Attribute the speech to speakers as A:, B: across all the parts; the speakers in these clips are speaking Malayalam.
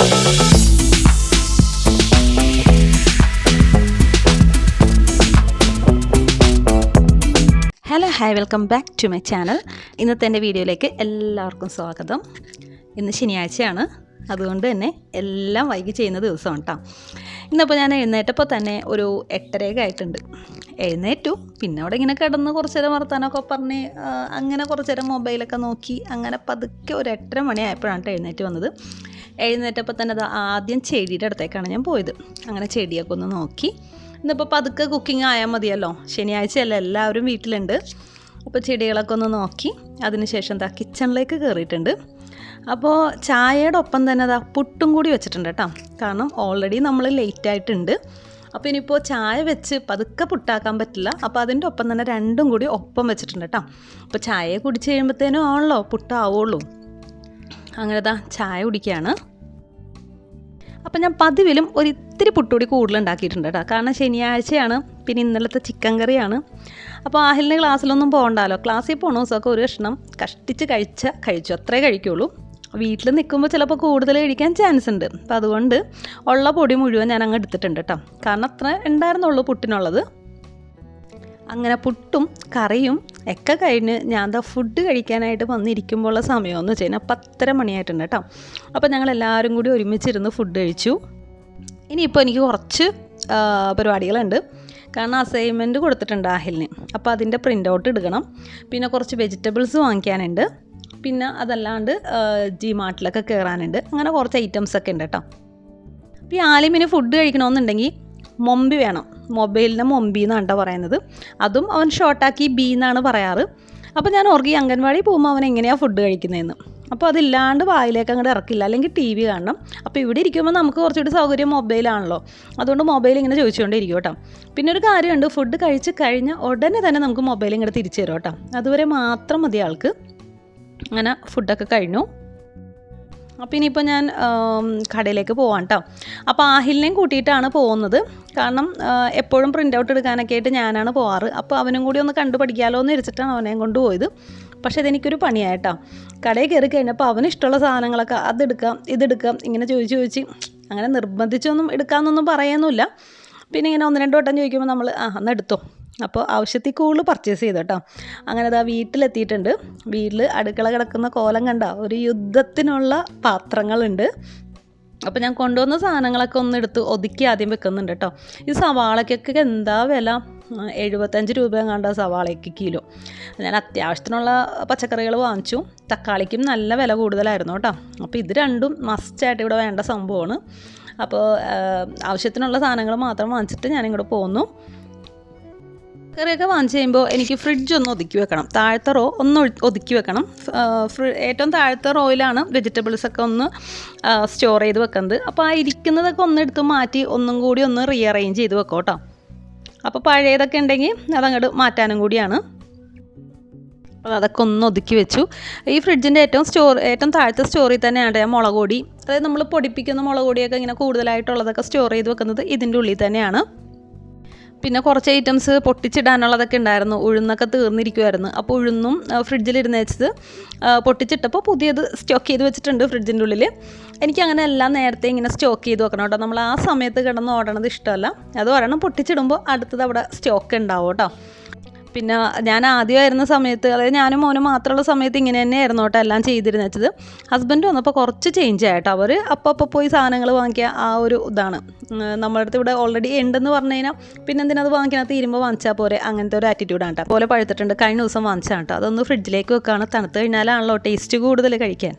A: Hello hi welcome back to my channel ഇന്നത്തെ എന്റെ വീഡിയോയിലേക്ക് എല്ലാവർക്കും സ്വാഗതം. ഇന്ന് ശനിയാഴ്ചയാണ്. അതുകൊണ്ട് തന്നെ എല്ലാം വൈകി ചെയ്യുന്ന ദിവസമാണ് കേട്ടോ ഇന്നിപ്പോൾ ഞാൻ എഴുന്നേറ്റപ്പോൾ തന്നെ ഒരു എട്ടരയൊക്കെ ആയിട്ടുണ്ട്. എഴുന്നേറ്റു. പിന്നെ അവിടെ ഇങ്ങനെ കിടന്ന് കുറച്ച് നേരം വർത്താനമൊക്കെ പറഞ്ഞ് അങ്ങനെ കുറച്ച് നേരം മൊബൈലൊക്കെ നോക്കി അങ്ങനെ പതുക്കെ ഒരു എട്ടര മണിയായപ്പോഴാണ് എഴുന്നേറ്റ് വന്നത്. എഴുന്നേറ്റപ്പോൾ തന്നെ അത് ആദ്യം ചെടിയുടെ അടുത്തേക്കാണ് ഞാൻ പോയത്. അങ്ങനെ ചെടിയൊക്കെ ഒന്ന് നോക്കി. ഇന്നിപ്പോൾ പതുക്കെ കുക്കിംഗ് ആയാൽ മതിയല്ലോ. ശനിയാഴ്ചയല്ല എല്ലാവരും വീട്ടിലുണ്ട്. അപ്പോൾ ചെടികളൊക്കെ ഒന്ന് നോക്കി. അതിനുശേഷം എന്താ കിച്ചണിലേക്ക് കയറിയിട്ടുണ്ട് അപ്പോൾ ചായയുടെ ഒപ്പം തന്നെ അതാ പുട്ടും കൂടി വെച്ചിട്ടുണ്ട് കേട്ടോ. കാരണം ഓൾറെഡി നമ്മൾ ലേറ്റ് ആയിട്ടുണ്ട്. അപ്പോൾ ഇനിയിപ്പോൾ ചായ വെച്ച് പതുക്കെ പുട്ടാക്കാൻ പറ്റില്ല. അപ്പോൾ അതിന്റെ ഒപ്പം തന്നെ രണ്ടും കൂടി ഒപ്പം വെച്ചിട്ടുണ്ട് കേട്ടോ. അപ്പോൾ ചായ കുടിച്ച് കഴിയുമ്പോഴത്തേനും ആണല്ലോ പുട്ടാവുള്ളൂ. അങ്ങനെ ദാ ചായ കുടിക്കുകയാണ്. അപ്പം ഞാൻ പതിവിലും ഒരു ഇത്തിരി കൂടുതൽ ഉണ്ടാക്കിയിട്ടുണ്ട് കേട്ടോ. കാരണം ശനിയാഴ്ചയാണ് പിന്നെ ഇന്നലത്തെ ചിക്കൻ കറിയാണ്. അപ്പോൾ ആഹിലിന് ക്ലാസ്സിലൊന്നും പോകണ്ടല്ലോ ക്ലാസ്സിൽ പോകണ ദിവസമൊക്കെ ഒരു കഷ്ണം കഷ്ടിച്ച് കഴിച്ച കഴിച്ചു. അത്രേ കഴിക്കുള്ളൂ. വീട്ടിൽ നിൽക്കുമ്പോൾ ചിലപ്പോൾ കൂടുതൽ കഴിക്കാൻ ചാൻസ് ഉണ്ട്. അപ്പം അതുകൊണ്ട് ഉള്ള പൊടി മുഴുവൻ ഞാൻ അങ്ങ് എടുത്തിട്ടുണ്ട് കേട്ടോ. കാരണം അത്ര ഉണ്ടായിരുന്നുള്ളൂ പുട്ടിനുള്ളത്. അങ്ങനെ പുട്ടും കറിയും ഒക്കെ കഴിഞ്ഞ് ഞാൻ എന്താ ഫുഡ് കഴിക്കാനായിട്ട് വന്നിരിക്കുമ്പോഴുള്ള സമയമെന്ന് വെച്ച് കഴിഞ്ഞാൽ പത്തര മണിയായിട്ടുണ്ട് കേട്ടോ. അപ്പോൾ ഞങ്ങൾ എല്ലാവരും കൂടി ഒരുമിച്ചിരുന്ന് ഫുഡ് കഴിച്ചു. ഇനിയിപ്പോൾ എനിക്ക് കുറച്ച് പരിപാടികളുണ്ട്. കാരണം അസൈൻമെന്റ് കൊടുത്തിട്ടുണ്ട് ആഹിലിന് അപ്പോൾ അതിന്റെ പ്രിന്റ് ഔട്ട് എടുക്കണം. പിന്നെ കുറച്ച് വെജിറ്റബിൾസ് വാങ്ങിക്കാനുണ്ട്. പിന്നെ അതല്ലാണ്ട് ജി മാർട്ടിലൊക്കെ കയറാനുണ്ട് അങ്ങനെ കുറച്ച് ഐറ്റംസ് ഒക്കെ ഉണ്ട് കേട്ടോ. അപ്പോൾ ഈ ആലിമിന് ഫുഡ് കഴിക്കണമെന്നുണ്ടെങ്കിൽ മൊമ്പി വേണം. മൊബൈലിനെ മൊമ്പി എന്നാണ് കേട്ടോ പറയുന്നത്. അതും അവൻ ഷോർട്ടാക്കി ബി എന്നാണ് പറയാറ്. അപ്പോൾ ഞാൻ ഓർക്കി അംഗൻവാടി പോകുമ്പോൾ അവൻ എങ്ങനെയാണ് ഫുഡ് കഴിക്കുന്നതെന്ന്. അപ്പോൾ അതില്ലാണ്ട് വായിലേക്ക് അങ്ങോട്ട് ഇറക്കില്ല. അല്ലെങ്കിൽ ടി വി കാണണം. അപ്പോൾ ഇവിടെ ഇരിക്കുമ്പോൾ നമുക്ക് കുറച്ചുകൂടി സൗകര്യം മൊബൈലാണല്ലോ അതുകൊണ്ട് മൊബൈൽ ഇങ്ങനെ ചോദിച്ചുകൊണ്ടിരിക്കും കേട്ടോ. പിന്നെ ഒരു കാര്യമുണ്ട്. ഫുഡ് കഴിച്ച് കഴിഞ്ഞാൽ ഉടനെ തന്നെ നമുക്ക് മൊബൈൽ ഇങ്ങോട്ട് തിരിച്ചു തരും കേട്ടോ. അതുവരെ മാത്രം മതി ആൾക്ക്. അങ്ങനെ ഫുഡൊക്കെ കഴിഞ്ഞു. അപ്പോൾ ഇനിയിപ്പോൾ ഞാൻ കടയിലേക്ക് പോവാം കേട്ടോ അപ്പോൾ ആഹിലിനെയും കൂട്ടിയിട്ടാണ് പോകുന്നത്. കാരണം എപ്പോഴും പ്രിന്റ് ഔട്ട് എടുക്കാനൊക്കെ ആയിട്ട് ഞാനാണ് പോവാറ്. അപ്പോൾ അവനും കൂടി ഒന്ന് കണ്ടു പഠിക്കാമല്ലോ എന്ന് വെച്ചിട്ടാണ് അവനെയും കൊണ്ടുപോയത് പക്ഷേ ഇതെനിക്കൊരു പണിയായിട്ടോ. കടയിൽ കയറി കഴിഞ്ഞപ്പോൾ അവന് ഇഷ്ടമുള്ള സാധനങ്ങളൊക്കെ അതെടുക്കാം ഇതെടുക്കാം ഇങ്ങനെ ചോദിച്ച് ചോദിച്ച് അങ്ങനെ നിർബന്ധിച്ചൊന്നും എടുക്കാമെന്നൊന്നും പറയുന്നില്ല പിന്നെ ഇങ്ങനെ ഒന്ന് രണ്ട് വട്ടം ചോദിക്കുമ്പോൾ നമ്മൾ ആ അന്ന് എടുത്തോ. അപ്പോൾ ആവശ്യത്തിൽ കൂടുതൽ പർച്ചേസ് ചെയ്തു കേട്ടോ. അങ്ങനെ അതാ വീട്ടിലെത്തിയിട്ടുണ്ട്. വീട്ടിൽ അടുക്കള കിടക്കുന്ന കോലം കണ്ട ഒരു യുദ്ധത്തിനുള്ള പാത്രങ്ങളുണ്ട്. അപ്പോൾ ഞാൻ കൊണ്ടുവന്ന സാധനങ്ങളൊക്കെ ഒന്ന് എടുത്ത് ഒതുക്കി ആദ്യം വെക്കുന്നുണ്ട് കേട്ടോ. ഈ സവാളയ്ക്കൊക്കെ എന്താ വില? എഴുപത്തഞ്ച് രൂപ കണ്ട സവാളയ്ക്ക് കിലോ. ഞാൻ അത്യാവശ്യത്തിനുള്ള പച്ചക്കറികൾ വാങ്ങിച്ചു. തക്കാളിക്കും നല്ല വില കൂടുതലായിരുന്നു കേട്ടോ. അപ്പോൾ ഇത് രണ്ടും മസ്റ്റായിട്ട് ഇവിടെ വേണ്ട സംഭവമാണ്. അപ്പോൾ ആവശ്യത്തിനുള്ള സാധനങ്ങൾ മാത്രം വാങ്ങിച്ചിട്ട് ഞാനിങ്ങോട്ട് പോന്നു. കറിയൊക്കെ വാങ്ങിച്ച് കഴിയുമ്പോൾ എനിക്ക് ഫ്രിഡ്ജ് ഒന്ന് ഒതുക്കി വെക്കണം. താഴത്തെ റോ ഒന്ന് ഒതുക്കി വെക്കണം. ഏറ്റവും താഴത്തെ റോയിലാണ് വെജിറ്റബിൾസ് ഒക്കെ ഒന്ന് സ്റ്റോർ ചെയ്ത് വെക്കുന്നത്. അപ്പോൾ ആ ഇരിക്കുന്നതൊക്കെ ഒന്നെടുത്ത് മാറ്റി ഒന്നും കൂടി ഒന്ന് റീഅറേഞ്ച് ചെയ്ത് വെക്കാം കേട്ടോ അപ്പോൾ പഴയതൊക്കെ ഉണ്ടെങ്കിൽ അതങ്ങോട്ട് മാറ്റാനും കൂടിയാണ്. അപ്പോൾ അതൊക്കെ ഒന്ന് ഒതുക്കി വെച്ചു. ഈ ഫ്രിഡ്ജിന്റെ ഏറ്റവും സ്റ്റോർ ഏറ്റവും താഴത്തെ സ്റ്റോറിൽ തന്നെയാണ് മുളക് അതായത് നമ്മൾ പൊടിപ്പിക്കുന്ന മുളക് പൊടിയൊക്കെ ഇങ്ങനെ കൂടുതലായിട്ടുള്ളതൊക്കെ സ്റ്റോർ ചെയ്ത് വെക്കുന്നത് ഇതിന്റെ ഉള്ളിൽ തന്നെയാണ്. പിന്നെ കുറച്ച് ഐറ്റംസ് പൊട്ടിച്ചിടാനുള്ളതൊക്കെ ഉണ്ടായിരുന്നു. ഉഴുന്നൊക്കെ തീർന്നിരിക്കുമായിരുന്നു അപ്പോൾ ഉഴുന്നും ഫ്രിഡ്ജിലിരുന്ന് വെച്ചത് പൊട്ടിച്ചിട്ടപ്പോൾ പുതിയത് സ്റ്റോക്ക് ചെയ്ത് വെച്ചിട്ടുണ്ട് ഫ്രിഡ്ജിന്റെ ഉള്ളിൽ. എനിക്ക് അങ്ങനെ എല്ലാം നേരത്തെ ഇങ്ങനെ സ്റ്റോക്ക് ചെയ്ത് വെക്കണം കേട്ടോ. നമ്മൾ ആ സമയത്ത് കിടന്ന് ഓടണത് ഇഷ്ടമല്ല. അത് ഒരെണ്ണം പൊട്ടിച്ചിടുമ്പോൾ അടുത്തത് അവിടെ സ്റ്റോക്ക് ഉണ്ടാവും കേട്ടോ. പിന്നെ ഞാൻ ആദ്യമായിരുന്ന സമയത്ത് അതായത് ഞാനും മോനും മാത്രമുള്ള സമയത്ത് ഇങ്ങനെ തന്നെയായിരുന്നു കേട്ടോ എല്ലാം ചെയ്തിരുന്നത്. ഹസ്ബൻഡ് വന്നപ്പോൾ കുറച്ച് ചേഞ്ച് ആയിട്ടോ അവർ അപ്പോൾ അപ്പോൾ പോയി സാധനങ്ങൾ വാങ്ങിക്കുക ആ ഒരു ഇതാണ്. നമ്മുടെ അടുത്ത് ഇവിടെ ഓൾറെഡി ഉണ്ടെന്ന് പറഞ്ഞു കഴിഞ്ഞാൽ പിന്നെ എന്തിനാ അത് വാങ്ങിക്കണം തീരുമ്പോൾ വാങ്ങിച്ചാൽ പോരെ. അങ്ങനത്തെ ഒരു ആറ്റിറ്റ്യൂഡാണ് കേട്ടോ. പോലെ പഴുത്തിട്ടുണ്ട്. കഴിഞ്ഞ ദിവസം വാങ്ങിച്ചാണ് കേട്ടോ. അതൊന്ന് ഫ്രിഡ്ജിലേക്ക് വെക്കുകയാണ് തണുത്ത് കഴിഞ്ഞാലാണല്ലോ ടേസ്റ്റ് കൂടുതൽ കഴിക്കാൻ.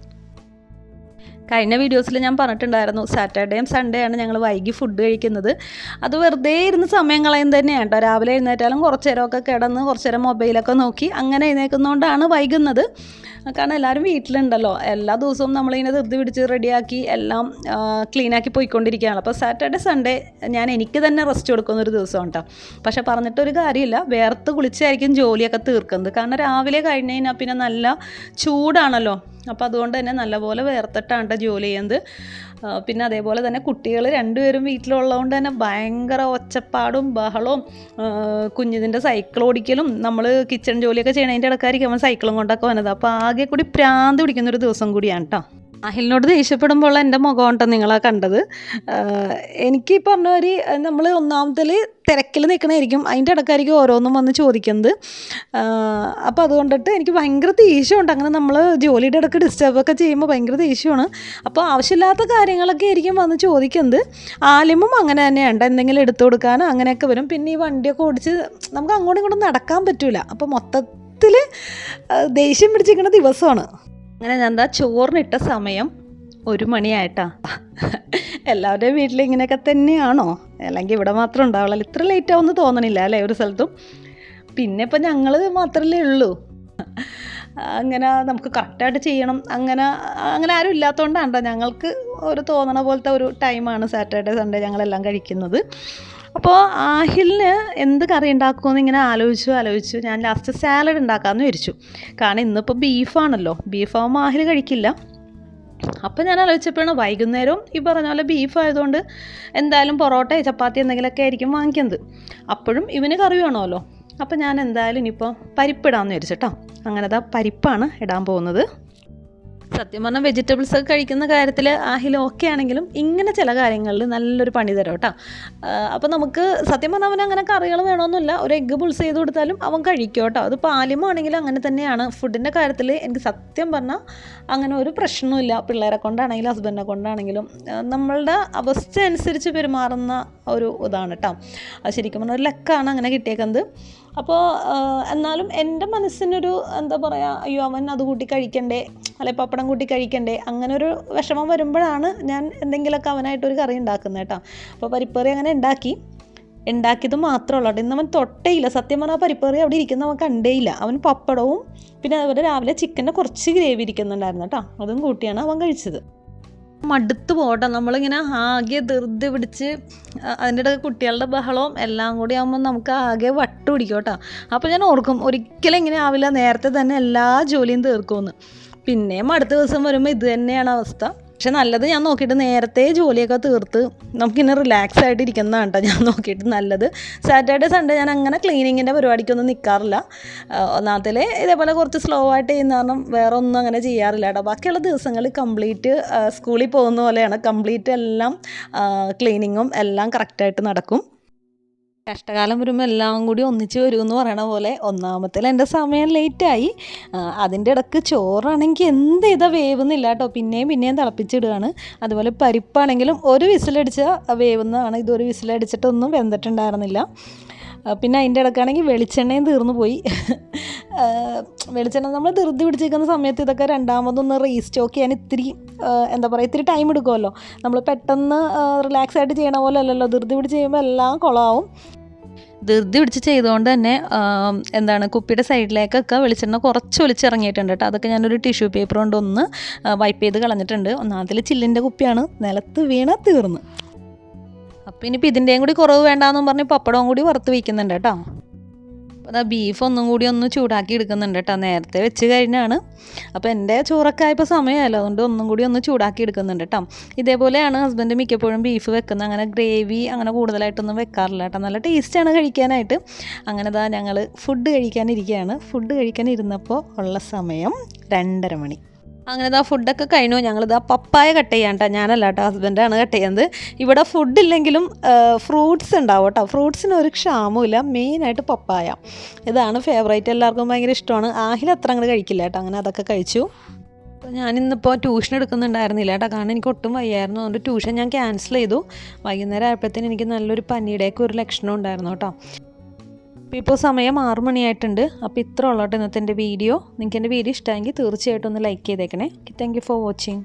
A: കഴിഞ്ഞ വീഡിയോസിൽ ഞാൻ പറഞ്ഞിട്ടുണ്ടായിരുന്നു സാറ്റർഡേയും സൺഡേ ആണ് ഞങ്ങൾ വൈകി ഫുഡ് കഴിക്കുന്നത്. അത് വെറുതെ ഇരുന്ന് സമയം കളയും തന്നെയാണ് കേട്ടോ രാവിലെ എഴുന്നേറ്റാലും കുറച്ച് നേരമൊക്കെ കിടന്ന് കുറച്ച് നേരം മൊബൈലൊക്കെ നോക്കി അങ്ങനെ എഴുന്നേൽക്കുന്നതുകൊണ്ടാണ് വൈകുന്നത്. കാരണം എല്ലാവരും വീട്ടിലുണ്ടല്ലോ. എല്ലാ ദിവസവും നമ്മളിങ്ങനെ ധൃതി പിടിച്ച് റെഡിയാക്കി എല്ലാം ക്ലീനാക്കി പോയിക്കൊണ്ടിരിക്കുകയാണ്. അപ്പോൾ സാറ്റർഡേ സൺഡേ ഞാൻ എനിക്ക് തന്നെ റെസ്റ്റ് കൊടുക്കുന്ന ഒരു ദിവസം കേട്ടോ പക്ഷേ പറഞ്ഞിട്ടൊരു കാര്യമില്ല. വേർത്ത് കുളിച്ചായിരിക്കും ജോലിയൊക്കെ തീർക്കുന്നത്. കാരണം രാവിലെ കഴിഞ്ഞ് കഴിഞ്ഞാൽ പിന്നെ നല്ല ചൂടാണല്ലോ. അപ്പോൾ അതുകൊണ്ട് തന്നെ നല്ലപോലെ വേർത്തിട്ടാണ് ട്ടോ ജോലി ചെയ്യുന്നത്. പിന്നെ അതേപോലെ തന്നെ കുട്ടികൾ രണ്ടുപേരും വീട്ടിലുള്ളതുകൊണ്ട് തന്നെ ഭയങ്കര ഒച്ചപ്പാടും ബഹളവും കുഞ്ഞിതിന്റെ സൈക്കിൾ ഓടിക്കലും നമ്മൾ കിച്ചൺ ജോലിയൊക്കെ ചെയ്യണതിന്റെ ഇടക്കായിരിക്കും അവൻ സൈക്കിളും കൊണ്ടൊക്കെ വന്നത്. അപ്പോൾ ആകെ കൂടി പ്രാന്ത് പിടിക്കുന്നൊരു ദിവസം കൂടിയാണ് കേട്ടോ അഹിലിനോട് ദേഷ്യപ്പെടുമ്പോൾ എന്റെ മുഖം ഉണ്ടോ നിങ്ങളാ കണ്ടത്. എനിക്ക് പറഞ്ഞ ഒരു നമ്മൾ ഒന്നാമതിൽ തിരക്കിൽ നിൽക്കണമായിരിക്കും അതിന്റെ ഇടക്കായിരിക്കും ഓരോന്നും വന്ന് ചോദിക്കുന്നത്. അപ്പോൾ അതുകൊണ്ടിട്ട് എനിക്ക് ഭയങ്കര ദേഷ്യമുണ്ട്. അങ്ങനെ നമ്മൾ ജോലിയുടെ ഇടയ്ക്ക് ഡിസ്റ്റർബൊക്കെ ചെയ്യുമ്പോൾ ഭയങ്കര ദേഷ്യമാണ്. അപ്പോൾ ആവശ്യമില്ലാത്ത കാര്യങ്ങളൊക്കെ ആയിരിക്കും വന്ന് ചോദിക്കുന്നത്. ആലിമും അങ്ങനെ തന്നെയുണ്ട് എന്തെങ്കിലും എടുത്തു കൊടുക്കാനോ അങ്ങനെയൊക്കെ വരും. പിന്നെ ഈ വണ്ടിയൊക്കെ ഓടിച്ച് നമുക്ക് അങ്ങോട്ടും ഇങ്ങോട്ടും നടക്കാൻ പറ്റില്ല അപ്പോൾ മൊത്തത്തിൽ ദേഷ്യം പിടിച്ചിരിക്കുന്ന ദിവസമാണ്. അങ്ങനെ ഞാൻ എന്താ ചോറിനിട്ട സമയം ഒരു മണിയായിട്ടാ. എല്ലാവരുടെയും വീട്ടിൽ ഇങ്ങനെയൊക്കെ തന്നെയാണോ? അല്ലെങ്കിൽ ഇവിടെ മാത്രം ഉണ്ടാവുള്ളൂ ഇത്ര ലേറ്റ് ആവുമെന്ന് തോന്നണില്ല അല്ലേ ഒരു സ്ഥലത്തും? പിന്നെ ഇപ്പം ഞങ്ങൾ മാത്രമല്ലേ ഉള്ളൂ. അങ്ങനെ നമുക്ക് കറക്റ്റായിട്ട് ചെയ്യണം. അങ്ങനെ അങ്ങനെ ആരും ഇല്ലാത്തതുകൊണ്ടാണ് ഞങ്ങൾക്ക് ഒരു തോന്നണ പോലത്തെ ഒരു ടൈമാണ് സാറ്റർഡേ സൺഡേ ഞങ്ങളെല്ലാം കഴിക്കുന്നത്. അപ്പോൾ ആഹിലിന് എന്ത് കറി ഉണ്ടാക്കുമെന്ന് ഇങ്ങനെ ആലോചിച്ചു ആലോചിച്ചു. ഞാൻ ലാസ്റ്റ് സാലഡ് ഉണ്ടാക്കാമെന്ന് വിചാരിച്ചു. കാരണം ഇന്നിപ്പോൾ ബീഫാണല്ലോ ബീഫാകുമ്പോൾ ആഹിൽ കഴിക്കില്ല. അപ്പോൾ ഞാൻ ആലോചിച്ചപ്പോഴാണ് വൈകുന്നേരവും ഈ പറഞ്ഞ പോലെ ബീഫ് ആയതുകൊണ്ട് എന്തായാലും പൊറോട്ട ചപ്പാത്തി എന്തെങ്കിലുമൊക്കെ ആയിരിക്കും വാങ്ങിക്കുന്നത്. അപ്പോഴും ഇവന് കറി വേണമല്ലോ. അപ്പോൾ ഞാൻ എന്തായാലും ഇനിയിപ്പോൾ പരിപ്പിടാമെന്ന് വിചാരിച്ചിട്ടോ അങ്ങനെ ദാ പരിപ്പാണ് ഇടാൻ പോകുന്നത്. സത്യം പറഞ്ഞാൽ വെജിറ്റബിൾസ് ഒക്കെ കഴിക്കുന്ന കാര്യത്തിൽ ആഹിൽ ഓക്കെ ആണെങ്കിലും ഇങ്ങനെ ചില കാര്യങ്ങളിൽ നല്ലൊരു പണി തരും കേട്ടോ. അപ്പോൾ നമുക്ക് സത്യം പറഞ്ഞാൽ അവൻ അങ്ങനെ കറികൾ വേണമെന്നില്ല ഒരു എഗ്ഗ് പുൾസ് ചെയ്ത് കൊടുത്താലും അവൻ കഴിക്കും കേട്ടോ. അത് പാലിമാണെങ്കിലും അങ്ങനെ തന്നെയാണ്. ഫുഡിന്റെ കാര്യത്തിൽ എനിക്ക് സത്യം പറഞ്ഞാൽ അങ്ങനെ ഒരു പ്രശ്നവുമില്ല. പിള്ളേരെ കൊണ്ടാണെങ്കിലും ഹസ്ബൻഡിനെ കൊണ്ടാണെങ്കിലും. നമ്മളുടെ അവസ്ഥ അനുസരിച്ച് പെരുമാറുന്ന ഒരു ഇതാണ് കേട്ടോ. അത് ശരിക്കും പറഞ്ഞാൽ ഒരു ലക്കാണ് അങ്ങനെ കിട്ടിയേക്കുന്നത്. അപ്പോൾ എന്നാലും എന്റെ മനസ്സിനൊരു എന്താ പറയുക അയ്യോ അവൻ അത് കൂട്ടി കഴിക്കണ്ടേ? അല്ലെ പപ്പടം കൂട്ടി കഴിക്കണ്ടേ? അങ്ങനെ ഒരു വിഷമം വരുമ്പോഴാണ് ഞാൻ എന്തെങ്കിലുമൊക്കെ അവനായിട്ടൊരു കറി ഉണ്ടാക്കുന്നത് കേട്ടോ. അപ്പോൾ പരിപ്പറി അങ്ങനെ ഉണ്ടാക്കി. ഉണ്ടാക്കിയത് മാത്രമല്ല കേട്ടോ അവൻ തൊട്ടേയില്ല. സത്യം പറഞ്ഞാൽ പരിപ്പറി അവിടെ ഇരിക്കുന്ന അവൻ കണ്ടേയില്ല. അവൻ പപ്പടവും പിന്നെ അതുപോലെ രാവിലെ ചിക്കന്റെ കുറച്ച് ഗ്രേവി ഇരിക്കുന്നുണ്ടായിരുന്നു കേട്ടോ. അതും കൂട്ടിയാണ് അവൻ കഴിച്ചത്. മടുത്ത് പോട്ടെ നമ്മളിങ്ങനെ ആകെ ധൃതി പിടിച്ച് അതിന്റെ ഇടയ്ക്ക് കുട്ടികളുടെ ബഹളവും എല്ലാം കൂടി ആകുമ്പോൾ നമുക്ക് ആകെ വട്ടുപിടിക്കും കേട്ടോ. അപ്പോൾ ഞാൻ ഓർക്കും ഒരിക്കലും ഇങ്ങനെ ആവില്ല. നേരത്തെ തന്നെ എല്ലാ ജോലിയും തീർക്കുമെന്ന്. പിന്നെയും അടുത്ത ദിവസം വരുമ്പോൾ ഇത് തന്നെയാണ് അവസ്ഥ. പക്ഷെ നല്ലത് ഞാൻ നോക്കിയിട്ട് നേരത്തെ ജോലിയൊക്കെ തീർത്ത് നമുക്കിങ്ങനെ റിലാക്സ് ആയിട്ട് ഇരിക്കുന്നതാണ് കേട്ടോ ഞാൻ നോക്കിയിട്ട് നല്ലത്. സാറ്റർഡേ സൺഡേ ഞാൻ അങ്ങനെ ക്ലീനിങ്ങിന്റെ പരിപാടിക്കൊന്നും നിൽക്കാറില്ല ഒന്നാമത്തിൽ ഇതേപോലെ കുറച്ച് സ്ലോ ആയിട്ട് ചെയ്യുന്ന കാരണം വേറെ ഒന്നും അങ്ങനെ ചെയ്യാറില്ല കേട്ടോ. ബാക്കിയുള്ള ദിവസങ്ങൾ കംപ്ലീറ്റ് സ്കൂളിൽ പോകുന്ന പോലെയാണ്. കംപ്ലീറ്റ് എല്ലാം ക്ലീനിങ്ങും എല്ലാം കറക്റ്റായിട്ട് നടക്കും. കഷ്ടകാലം വരുമ്പോൾ എല്ലാം കൂടി ഒന്നിച്ച് വരുമെന്ന് പറയണ പോലെ ഒന്നാമത്തിൽ എന്റെ സമയം ലേറ്റായി. അതിന്റെ ഇടയ്ക്ക് ചോറാണെങ്കിൽ എന്ത് ഇത വേവുന്നില്ല കേട്ടോ പിന്നെയും പിന്നെയും തിളപ്പിച്ചിടുകയാണ്. അതുപോലെ പരിപ്പാണെങ്കിലും ഒരു വിസിലടിച്ച വേവുന്നതാണ്. ഇതൊരു വിസിലടിച്ചിട്ടൊന്നും വെന്തിട്ടുണ്ടായിരുന്നില്ല. പിന്നെ അതിന്റെ ഇടയ്ക്കാണെങ്കിൽ വെളിച്ചെണ്ണയും തീർന്നു പോയി. വെളിച്ചെണ്ണ നമ്മൾ ധൃതി പിടിച്ചിരിക്കുന്ന സമയത്ത് ഇതൊക്കെ രണ്ടാമതൊന്ന് റീസ്റ്റോക്ക് ചെയ്യാൻ ഇത്തിരി എന്താ പറയുക ഇത്തിരി ടൈം എടുക്കുമല്ലോ. നമ്മൾ പെട്ടെന്ന് റിലാക്സ് ആയിട്ട് ചെയ്യണ പോലെ അല്ലല്ലോ ധൃതി പിടിച്ച് ചെയ്യുമ്പോൾ എല്ലാം കുളമാവും ധൃതി പിടിച്ച് ചെയ്തുകൊണ്ട് തന്നെ എന്താണ് കുപ്പിയുടെ സൈഡിലേക്കൊക്കെ വെളിച്ചെണ്ണ കുറച്ച് ഒലിച്ചിറങ്ങിയിട്ടുണ്ട് കേട്ടോ. അതൊക്കെ ഞാനൊരു ടിഷ്യൂ പേപ്പർ കൊണ്ട് ഒന്ന് വൈപ്പ് ചെയ്ത് കളഞ്ഞിട്ടുണ്ട്. ഒന്നാമതിൽ ചില്ലിന്റെ കുപ്പിയാണ് നിലത്ത് വീണ തീർന്ന്. അപ്പോൾ ഇനിയിപ്പോൾ ഇതിന്റെയും കൂടി കുറവ് വേണ്ടാന്നും പറഞ്ഞ് പപ്പടവും കൂടി വറുത്ത് വയ്ക്കുന്നുണ്ട് കേട്ടോ. അപ്പോൾ അതാ ബീഫ് ഒന്നും കൂടി ഒന്ന് ചൂടാക്കി എടുക്കുന്നുണ്ട് കേട്ടോ. നേരത്തെ വെച്ച് കഴിഞ്ഞാണ്. അപ്പോൾ എന്റെ ചോറൊക്കെ ആയപ്പോൾ സമയമല്ലോ അതുകൊണ്ട് ഒന്നും കൂടി ഒന്ന് ചൂടാക്കി എടുക്കുന്നുണ്ട് കേട്ടോ. ഇതേപോലെയാണ് ഹസ്ബൻഡ് മിക്കപ്പോഴും ബീഫ് വെക്കുന്നത് അങ്ങനെ ഗ്രേവി അങ്ങനെ കൂടുതലായിട്ടൊന്നും വെക്കാറില്ല കേട്ടോ. നല്ല ടേസ്റ്റാണ് കഴിക്കാനായിട്ട്. അങ്ങനെ ദാ ഞങ്ങൾ ഫുഡ് കഴിക്കാനിരിക്കുകയാണ് ഫുഡ് കഴിക്കാൻ ഇരുന്നപ്പോൾ ഉള്ള സമയം രണ്ടര മണി. അങ്ങനെ ദാ ഫുഡൊക്കെ കഴിഞ്ഞു. ഞങ്ങളിതാ പപ്പായ കട്ട് ചെയ്യാൻ കേട്ടോ ഞാനല്ല കേട്ടോ ഹസ്ബൻഡാണ് കട്ട് ചെയ്യുന്നത് ഇവിടെ ഫുഡില്ലെങ്കിലും ഫ്രൂട്ട്സ് ഉണ്ടാവും കേട്ടോ. ഫ്രൂട്ട്സിന് ഒരു ക്ഷാമമില്ല മെയിനായിട്ട് പപ്പായ. ഇതാണ് ഫേവറേറ്റ് എല്ലാവർക്കും ഭയങ്കര ഇഷ്ടമാണ്. ആഹിൽ അത്ര അങ്ങോട്ട് കഴിക്കില്ല കേട്ടോ. അങ്ങനെ അതൊക്കെ കഴിച്ചു. ഞാനിന്നിപ്പോൾ ട്യൂഷൻ എടുക്കുന്നുണ്ടായിരുന്നില്ല കേട്ടോ. കാരണം എനിക്ക് ഒട്ടും വയ്യായിരുന്നു. അതുകൊണ്ട് ട്യൂഷൻ ഞാൻ ക്യാൻസൽ ചെയ്തു. വൈകുന്നേരം ആയപ്പോഴത്തേന് എനിക്ക് നല്ലൊരു പനിയുടെയൊക്കെ ഒരു ലക്ഷണം ഉണ്ടായിരുന്നു കേട്ടോ. ഇപ്പോൾ സമയം ആറ് മണിയായിട്ടുണ്ട്. അപ്പോൾ ഇത്ര ഉള്ളോട്ടെ ഇന്നത്തെ എന്റെ വീഡിയോ. നിങ്ങൾക്ക് എന്റെ വീഡിയോ ഇഷ്ടമെങ്കിൽ തീർച്ചയായിട്ടും ഒന്ന് ലൈക്ക് ചെയ്തേക്കണേ. Thank for watching